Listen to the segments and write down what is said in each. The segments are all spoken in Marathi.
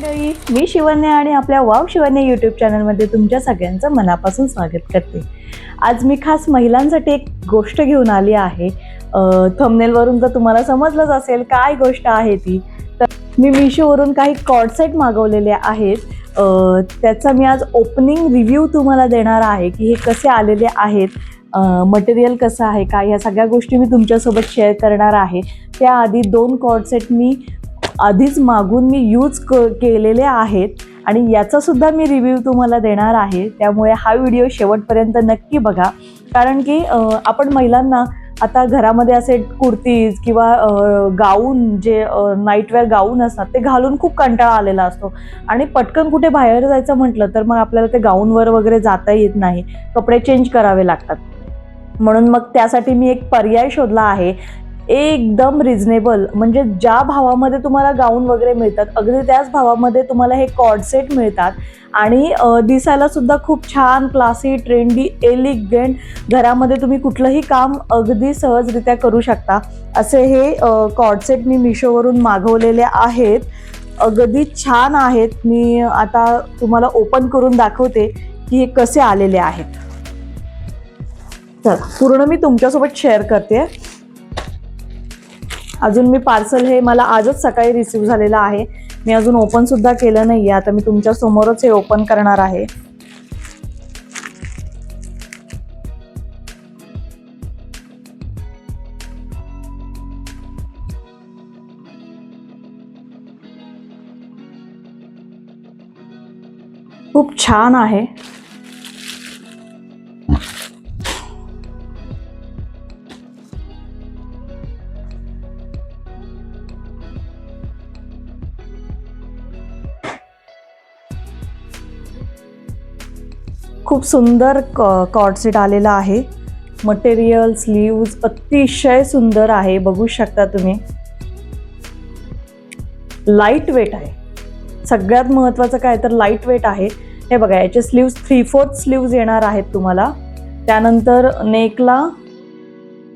मंडळी मी शिवन्या आणि आपल्या वाव शिवन्या यूट्यूब चॅनलमध्ये तुमच्या सगळ्यांचं मनापासून स्वागत करते. आज मी खास महिलांसाठी एक गोष्ट घेऊन आली आहे. थंबनेलवरून तर तुम्हाला समजलंच असेल काय गोष्ट आहे ती तर मी मिशोवरून काही कॉडसेट मागवलेले आहेत. त्याचा मी आज ओपनिंग रिव्ह्यू तुम्हाला देणार आहे की हे कसे आलेले आहेत मटेरियल कसं आहे काय ह्या सगळ्या गोष्टी मी तुमच्यासोबत शेअर करणार आहे. त्याआधी दोन कॉडसेट मी आधीच मागून मी यूज क केलेले आहेत आणि याचासुद्धा मी रिव्ह्यू तुम्हाला देणार आहे. त्यामुळे हा व्हिडिओ शेवटपर्यंत नक्की बघा. कारण की आपण महिलांना आता घरामध्ये असे कुर्तीज किंवा गाऊन जे नाईटवेअर गाऊन असतात ते घालून खूप कंटाळा आलेला असतो. आणि पटकन कुठे बाहेर जायचं म्हटलं तर मग आपल्याला ते गाऊनवर वगैरे जाता येत नाही. कपडे चेंज करावे लागतात. म्हणून मग त्यासाठी मी एक पर्याय शोधला आहे एकदम रिझनेबल म्हणजे ज्या भावामध्ये तुम्हाला गाऊन वगैरे मिळतात अगदी त्याच भावामध्ये तुम्हाला हे कॉडसेट मिळतात. आणि दिसायला सुद्धा खूप छान क्लासी ट्रेंडी एलिगंट घरामध्ये तुम्ही कुठलंही काम अगदी सहजरित्या करू शकता. असे हे कॉडसेट मी मिशोवरून मागवलेले आहेत. अगदी छान आहेत. मी आता तुम्हाला ओपन करून दाखवते की हे कसे आलेले आहेत. चला पूर्ण मी तुमच्यासोबत शेअर करते. अजून मी पार्सल हे मला आजच सकाळी रिसीव झालेलं आहे. मी अजून ओपन सुद्धा केलं नाहीये. आता मी तुमच्या समोरच हे ओपन करणार आहे. खूप छान आहे. खूप सुंदर कॉर्डसेट आलेला आहे. मटेरियल स्लीव्ज अतिशय सुंदर आहे. बघू शकता तुम्ही. लाइट वेट आहे. सगळ्यात महत्त्वाचं काय तर लाइट वेट आहे. हे बघा याचे स्लीव्ज थ्री फोर्थ स्लीव्ज येणार आहेत तुम्हाला. त्यानंतर नेकला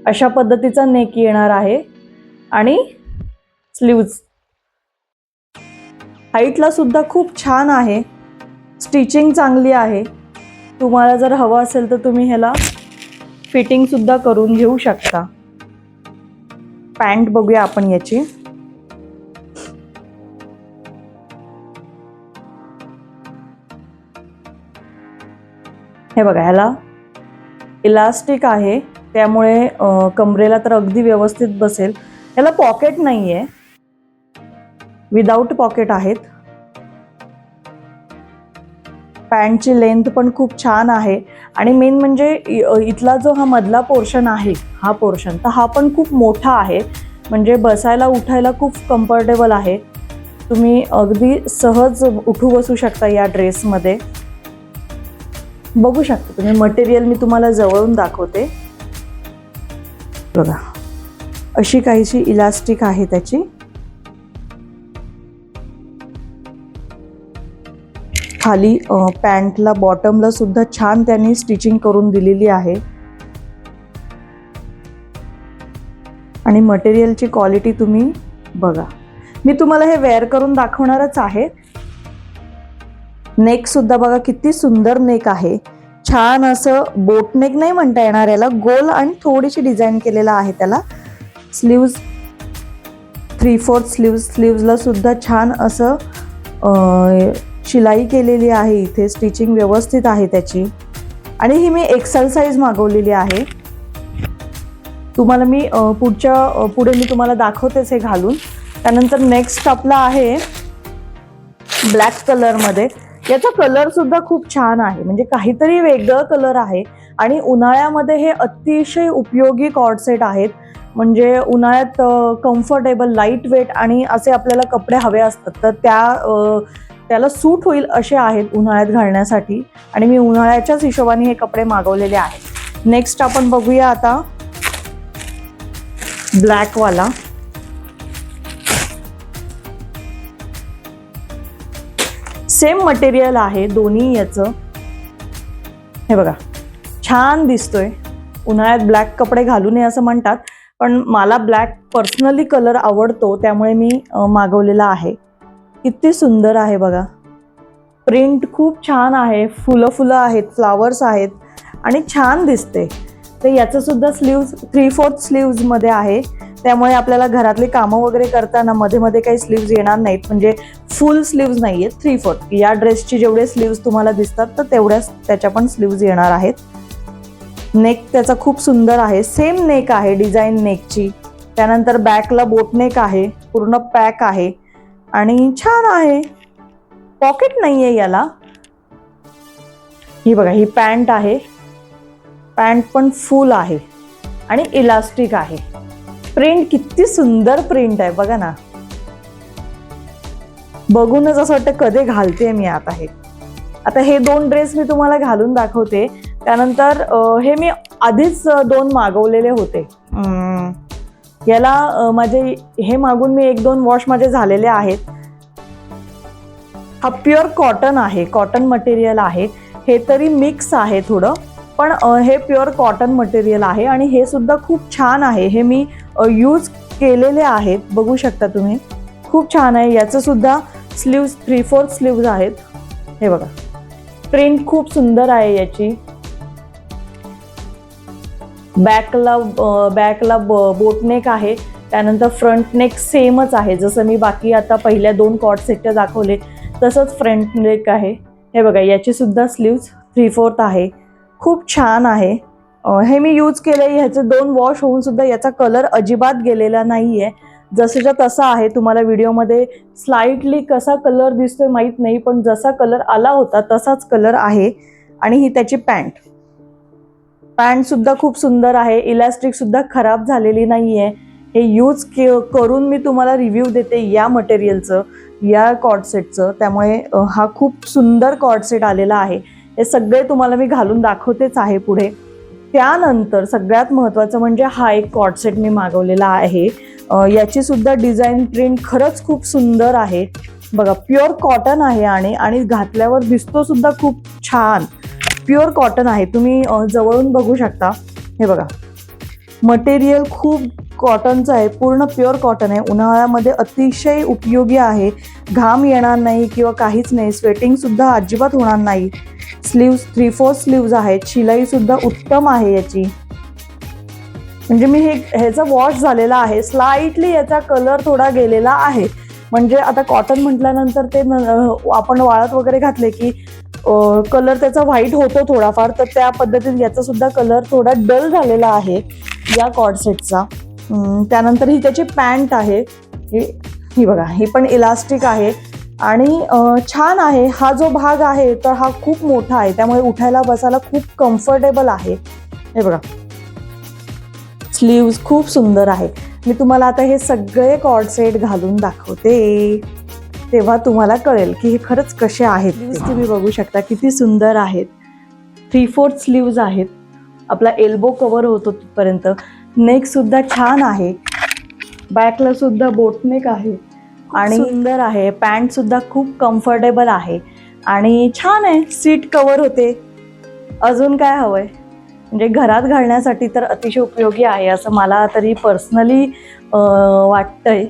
अशा पद्धतीचा नेक येणार आहे. आणि स्लीव्ज हाईटला सुद्धा खूप छान आहे. स्टिचिंग चांगली आहे. तुम्हाला जर हवं असेल तर तुम्ही ह्याला फिटिंग सुद्धा करून घेऊ शकता. पॅन्ट बघूया आपण याची. हे बघा ह्याला इलास्टिक आहे. त्यामुळे कमरेला तर अगदी व्यवस्थित बसेल. ह्याला पॉकेट नाही आहे विदाऊट पॉकेट आहेत. पॅन्टची लेंथ पण खूप छान आहे. आणि मेन म्हणजे इ- इथला जो हा मधला पोर्शन आहे हा पोर्शन तर हा पण खूप मोठा आहे. म्हणजे बसायला उठायला खूप कम्फर्टेबल आहे. तुम्ही अगदी सहज उठू बसू शकता या ड्रेसमध्ये. बघू शकता तुम्ही मटेरियल मी तुम्हाला जवळून दाखवते. बघा अशी काहीशी इलास्टिक आहे त्याची. खाली पॅन्टला बॉटमला सुद्धा छान त्यांनी स्टिचिंग करून दिलेली आहे. आणि मटेरियलची क्वालिटी तुम्ही बघा. मी तुम्हाला हे वेअर करून दाखवणारच आहे. नेक सुद्धा बघा किती सुंदर नेक आहे. छान असं बोट नेक नाही म्हणता येणार याला गोल आणि थोडीशी डिझाईन केलेला आहे त्याला. स्लीव्ज थ्री फोर्थ स्लीव्ज स्लीव्जला सुद्धा छान असं शिलाई केलेली आहे इथे स्टिचिंग व्यवस्थित आहे त्याची. आणि ही मी एक्सल साईज मागवलेली आहे. तुम्हाला मी पुढच्या पुढे मी तुम्हाला दाखवतेच हे घालून. त्यानंतर नेक्स्ट आपला आहे ब्लॅक कलरमध्ये याचा कलर सुद्धा खूप छान आहे. म्हणजे काहीतरी वेगळं कलर आहे. आणि उन्हाळ्यामध्ये हे अतिशय उपयोगी कॉडसेट आहेत. म्हणजे उन्हाळ्यात कम्फर्टेबल लाइट वेट आणि असे आपल्याला कपडे हवे असतात. तर त्या त्याला सूट होईल असे आहेत उन्हाळ्यात घालण्यासाठी आणि मी उन्हाळ्याच्याच हिशोबाने हे कपडे मागवलेले आहेत. नेक्स्ट आपण बघूया आता ब्लॅकवाला सेम मटेरियल आहे दोन्ही याचं. हे बघा छान दिसतोय. उन्हाळ्यात ब्लॅक कपडे घालू नये असं म्हणतात पण मला ब्लॅक पर्सनली कलर आवडतो त्यामुळे मी मागवलेला आहे. किती सुंदर आहे बघा. प्रिंट खूप छान आहे फुलं फुलं आहेत फ्लावर्स आहेत आणि छान दिसते. तर याचं सुद्धा स्लीव्ज थ्री फोर्थ स्लीव्जमध्ये आहे. त्यामुळे आपल्याला घरातली कामं वगैरे करताना मध्ये मध्ये काही स्लीव्ज येणार नाहीत. म्हणजे फुल स्लीव्ज नाही आहेत थ्री फोर्थ या ड्रेसची जेवढे स्लीव्ज तुम्हाला दिसतात तर तेवढ्याच त्याच्या पण स्लीव्ज येणार आहेत. नेक त्याचा खूप सुंदर आहे. सेम नेक आहे डिझाईन नेकची त्यानंतर बॅकला बोटनेक आहे. पूर्ण पॅक आहे. आणि छान आहे. पॉकेट नाही आहे याला. ही बघा ही पॅन्ट आहे. पॅन्ट पण फुल आहे. आणि इलास्टिक आहे. प्रिंट किती सुंदर प्रिंट आहे बघा ना. बघूनच असं वाटतं कधी घालते मी आता हे. आता हे दोन ड्रेस मी तुम्हाला घालून दाखवते. त्यानंतर हे मी आधीच दोन मागवलेले होते. याला माझे हे मागून मी एक दोन वॉश माझे झालेले आहेत. हा प्युअर कॉटन आहे कॉटन मटेरियल आहे. हे तरी मिक्स आहे थोडं पण हे प्युअर कॉटन मटेरियल आहे आणि हे सुद्धा खूप छान आहे. हे मी यूज केलेले आहेत. बघू शकता तुम्ही. खूप छान आहे. याचं सुद्धा स्लीव्ज थ्री फोर स्लीव्ज आहेत. हे बघा. प्रिंट खूप सुंदर आहे याची. बॅकला बॅकला बोटनेक आहे. त्यानंतर फ्रंट नेक सेमच आहे. जसं मी बाकी आता पहिल्या दोन कॉट सेट दाखवले तसंच फ्रंट नेक आहे. हे बघा याचीसुद्धा स्लीव्ज थ्री फोर्थ आहे. खूप छान आहे. हे मी यूज केलं ह्याचे दोन वॉश होऊन सुद्धा याचा कलर अजिबात गेलेला नाही आहे जसंच्या तसा आहे. तुम्हाला व्हिडिओमध्ये स्लाइटली कसा कलर दिसतोय माहीत नाही पण जसा कलर आला होता तसाच कलर आहे. आणि ही त्याची पॅन्ट पॅन्ट सुद्धा खूप सुंदर आहे. इलास्टिक सुद्धा खराब झालेली नाही आहे हे यूज के करून मी तुम्हाला रिव्ह्यू देते या मटेरियलचं या कॉडसेटचं त्यामुळे हा खूप सुंदर कॉडसेट आलेला आहे. हे सगळे तुम्हाला मी घालून दाखवतेच आहे पुढे. त्यानंतर सगळ्यात महत्त्वाचं म्हणजे हा एक कॉडसेट मी मागवलेला आहे. याची सुद्धा डिझाईन प्रिंट खरंच खूप सुंदर आहे. बघा प्युअर कॉटन आहे आणि आणि घातल्यावर दिसतो सुद्धा खूप छान. प्युअर कॉटन आहे. तुम्ही जवळून बघू शकता. हे बघा. मटेरियल खूप कॉटनचं आहे. पूर्ण प्युअर कॉटन आहे. उन्हाळ्यामध्ये अतिशय उपयोगी आहे. घाम येणार नाही किंवा काहीच नाही. स्वेटिंगसुद्धा अजिबात होणार नाही. स्लीव्ज थ्री फोर स्लीव्ज आहेत. शिलाईसुद्धा उत्तम आहे याची. म्हणजे मी हे ह्याचा वॉश झालेला आहे. स्लाइटली याचा कलर थोडा गेलेला आहे. म्हणजे आता कॉटन म्हटल्यानंतर ते आपण वाळत वगैरे घातले की कलर त्याचा व्हाईट होतो थोडाफार तर त्या पद्धतीने याचा सुद्धा कलर थोडा डल झालेला आहे या कॉडसेटचा त्यानंतर ही त्याची पॅन्ट आहे. ही ही बघा ही पण इलास्टिक आहे. आणि छान आहे. हा जो भाग आहे तर हा खूप मोठा आहे. त्यामुळे उठायला बसायला खूप कम्फर्टेबल आहे. हे बघा. स्लीव्ज खूप सुंदर आहे. मी तुम्हाला आता हे सगळे कॉर्डसेट घालून दाखवते. तेव्हा तुम्हाला कळेल की हे खरंच कसे आहेत. तुम्ही बघू शकता किती सुंदर आहेत. थ्री फोर्थ स्लीव्ज आहेत. आपला एल्बो कवर होतो तिथपर्यंत. नेक सुद्धा छान आहे. बॅकला सुद्धा बोटनेक आहे. आणि सुंदर आहे. पॅन्ट सुद्धा खूप कम्फर्टेबल आहे. आणि छान आहे. सीट कवर होते. अजून काय हवंय? म्हणजे घरात घालण्यासाठी तर अतिशय उपयोगी आहे असं मला तरी पर्सनली वाटतंय.